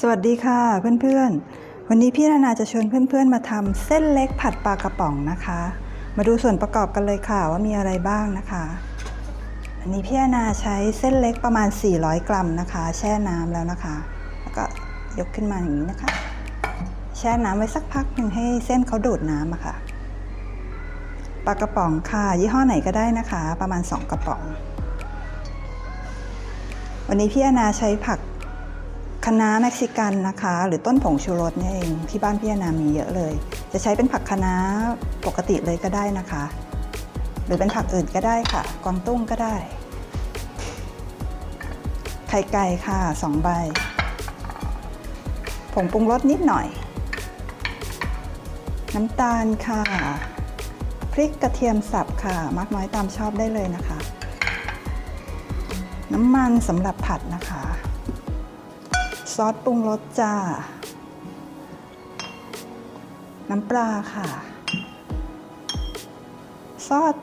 สวัสดีค่ะเพื่อนๆ วันนี้พี่นานาจะชวนเพื่อนๆมาทำเส้นเล็กผัดปลากระป๋องนะคะ มาดูส่วนประกอบกันเลยค่ะว่ามีอะไรบ้างนะคะ อันนี้พี่นานาใช้เส้นเล็กประมาณ 400 กรัมนะคะ แช่น้ำแล้วนะคะ แล้วก็ยกขึ้นมาอย่างนี้นะคะ แช่น้ำไว้สักพักหนึ่งให้เส้นเขาดูดน้ำอะค่ะปลากระป๋องค่ะ ยี่ห้อไหนก็ได้นะคะ ประมาณ 2 กระป๋อง วันนี้พี่อานาใช้ผัก คะน้าเม็กซิกันนะคะ หรือต้นผงชูรสเนี่ยเองที่บ้านพี่นามีเยอะเลย จะใช้เป็นผักคะน้าปกติเลยก็ได้นะคะ หรือเป็นผักอื่นก็ได้ค่ะ กวางตุ้งก็ได้ ไข่ไก่ค่ะสองใบ ผงปรุงรสนิดหน่อย น้ำตาลค่ะ พริกกระเทียมสับค่ะ มากน้อยตามชอบได้เลยนะคะ น้ำมันสำหรับผัดนะคะ ซอสปรุงรสจ้า น้ำปลาค่ะ ซอส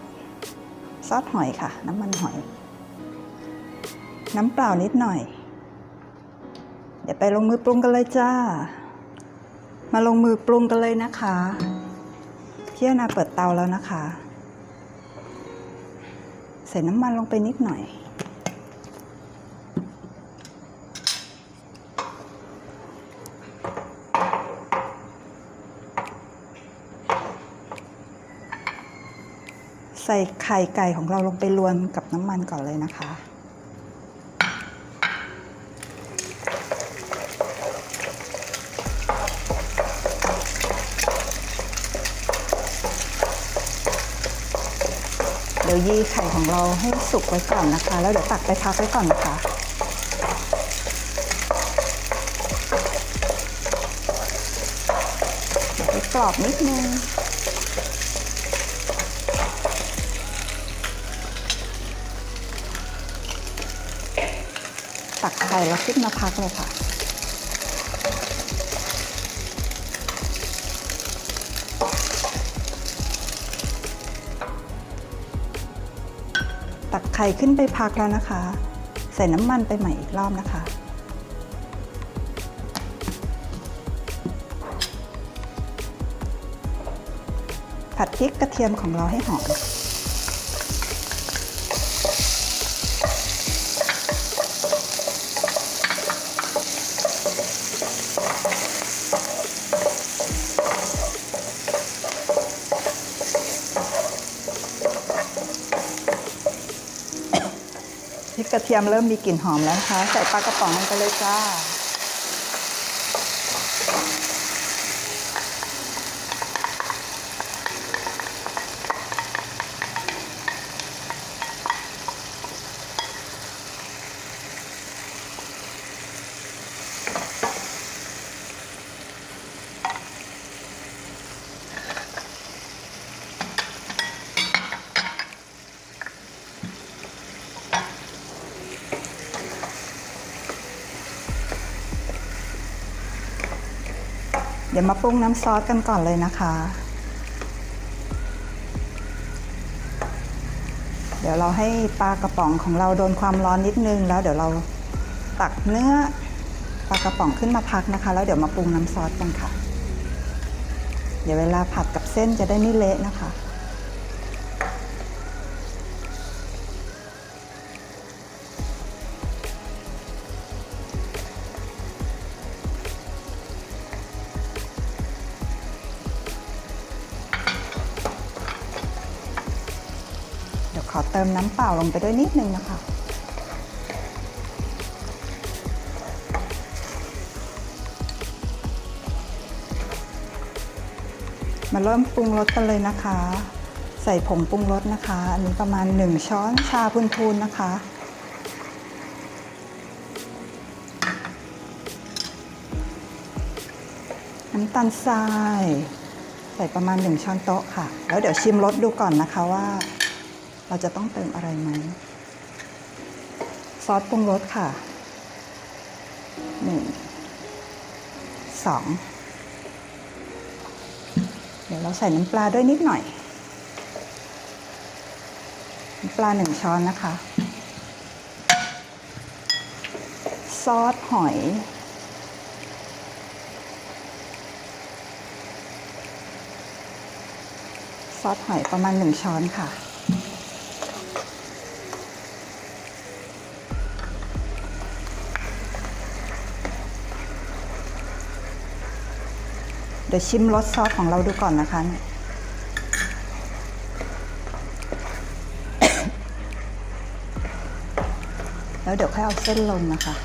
ซอสหอยค่ะ น้ำมันหอย น้ำเปล่านิดหน่อย เดี๋ยวไปลงมือปรุงกันเลยจ้า มาลงมือปรุงกันเลยนะคะพี่อนาเปิดเตาแล้วนะคะ ใส่น้ำมันลงไปนิดหน่อย ใส่ไข่ไก่ของเราลงไปรวนกับน้ำมันก่อนเลยนะคะ เดี๋ยวยีไข่ของเราให้สุกไว้ก่อนนะคะ แล้วเดี๋ยวตักไปพักไว้ก่อนนะคะเดี๋ยวไปกรอบนิดนึง ตักไข่แล้วขึ้นมาพักเลยค่ะ ตักไข่ขึ้นไปพักแล้วนะคะ ใส่น้ำมันไปใหม่อีกรอบนะคะผัดพริกกระเทียมของเราให้หอม กระเทียมเริ่มมีกลิ่นหอมแล้วนะคะ ใส่ปลากระป๋องลงไปเลยจ้า ดี๋ยวมาปรุงน้ำซอสกันก่อนเลยนะคะ เดี๋ยวเราให้ปลากระป๋องของเราโดนความร้อนนิดนึง แล้วเดี๋ยวเราตักเนื้อปลากระป๋องขึ้นมาพักนะคะ แล้วเดี๋ยวมาปรุงน้ำซอสกันค่ะ เดี๋ยวเวลาผัดกับเส้นจะได้ไม่เละนะคะ ขอเติมน้ำเปล่าลงไปด้วยนิดนึงนะคะ มาเริ่มปรุงรสกันเลยนะคะ ใส่ผงปรุงรสนะคะ อันนี้ประมาณ 1 ช้อนชาพูนๆนะคะน้ำตาลทราย ใส่ประมาณ 1 ช้อนโต๊ะค่ะ แล้วเดี๋ยวชิมรสดูก่อนนะคะว่า เราจะต้องเติมอะไรไหมซอสปรุงรสค่ะหนึ่งสองเดี๋ยวเราใส่น้ำปลาด้วยนิดหน่อย น้ำปลาหนึ่งช้อนนะคะ ซอสหอยซอสหอยประมาณหนึ่งช้อนค่ะ เดี๋ยวชิมรสซอสของเราดูก่อนนะคะ แล้วเดี๋ยวค่อยเอาเส้นลงนะคะ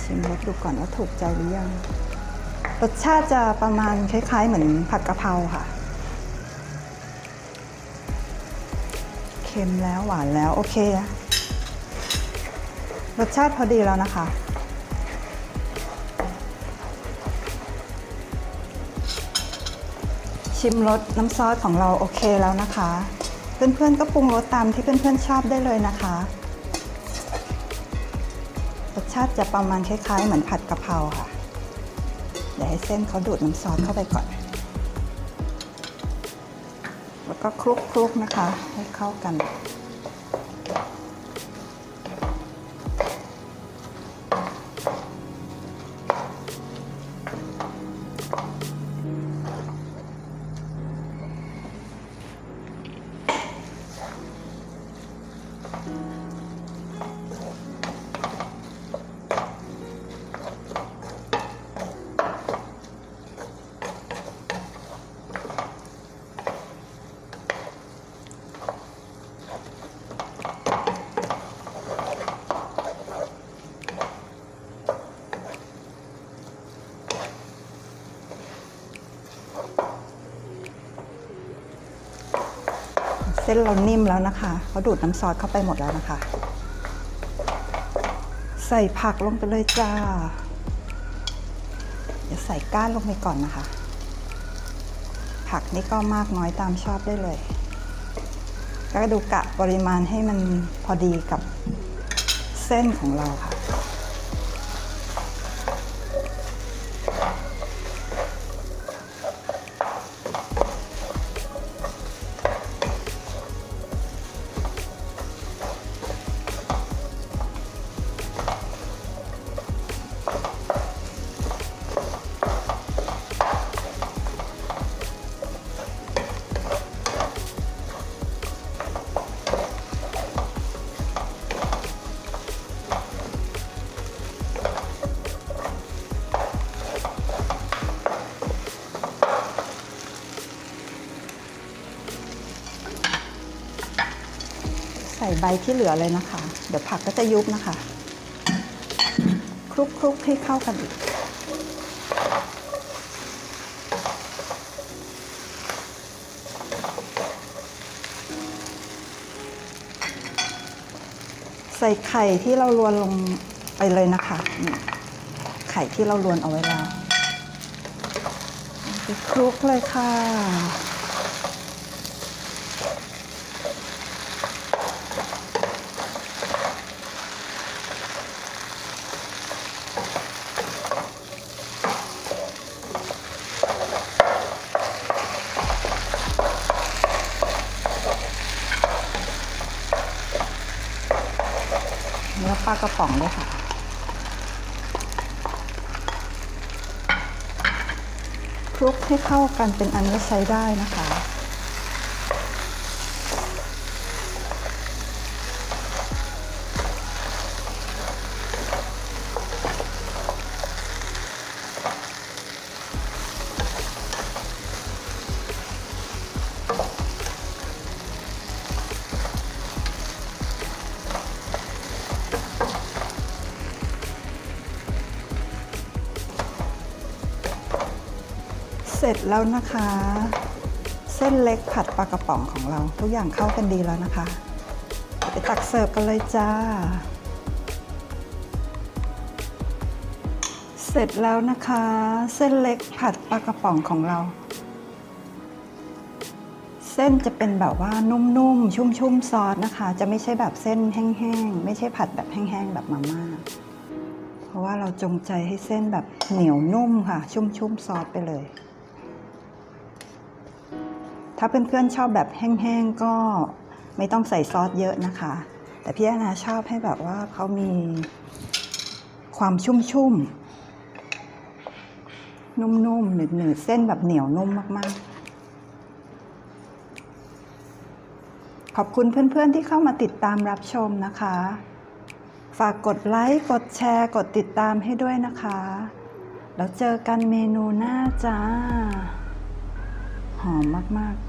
ชิมรสดูก่อนว่าถูกใจหรือยัง รสชาติจะประมาณคล้าย ๆ เหมือนผัดกะเพราค่ะ เค็มแล้วหวานแล้วโอเค รสชาติพอดีแล้วนะคะ ชิมรสน้ำซอสของเราโอเคแล้วนะคะ เพื่อนๆก็ปรุงรสตามที่เพื่อนๆชอบได้เลยนะคะ รสชาติจะประมาณคล้ายๆ เหมือนผัดกะเพราค่ะ เดี๋ยวให้เส้นเขาดูดน้ำซอสเข้าไปก่อน แล้วก็คลุกๆนะคะ ให้เข้ากัน ส้นเรานิ่มแล้วนะคะเขาดูดน้ำซอสเข้าไปหมดแล้วนะคะ ใส่ผักลงไปเลยจ้าเดี๋ยวใส่ก้านลงไปก่อนนะคะ ผักนี่ก็มากน้อยตามชอบได้เลยก็ดูกะปริมาณให้มันพอดีกับเส้นของเราค่ะ ใส่ใบที่เหลือเลยนะคะ เดี๋ยวผักก็จะยุบนะคะคลุกคลุกๆให้เข้ากันอีกใส่ไข่ที่เราลวนลงไปเลยนะคะ ไข่ที่เราลวนเอาไว้แล้วคลุกเลยค่ะ เนื้อปลากระป๋องด้วยค่ะ คลุกให้เข้ากันเป็นอันว่าใช้ได้นะคะ ร็จแล้วนะคะ เส้นเล็กผัดปลากระป๋องของเรา ทุกอย่างเข้ากันดีแล้วนะคะ ไปตักเสิร์ฟกันเลยจ้า เสร็จแล้วนะคะ เส้นเล็กผัดปลากระป๋องของเรา เส้นจะเป็นแบบว่านุ่มๆ ชุ่มๆซอสนะคะ จะไม่ใช่แบบเส้นแห้งๆ ไม่ใช่ผัดแบบแห้งๆ แบบมาม่าเพราะว่าเราจงใจให้เส้นแบบเหนียวนุ่มค่ะ ชุ่มๆซอสไปเลย ถ้าเพื่อนๆชอบแบบแห้งๆก็ไม่ต้องใส่ซอสเยอะนะคะ แต่พี่อนาชอบให้แบบว่าเขามีความชุ่มๆ นุ่มๆ หนืดๆ เส้นแบบเหนียวนุ่มมากๆ ขอบคุณเพื่อนๆที่เข้ามาติดตามรับชมนะคะ ฝากกดไลค์ กดแชร์ กดติดตามให้ด้วยนะคะ แล้วเจอกันเมนูหน้าจ้า หอมมากๆ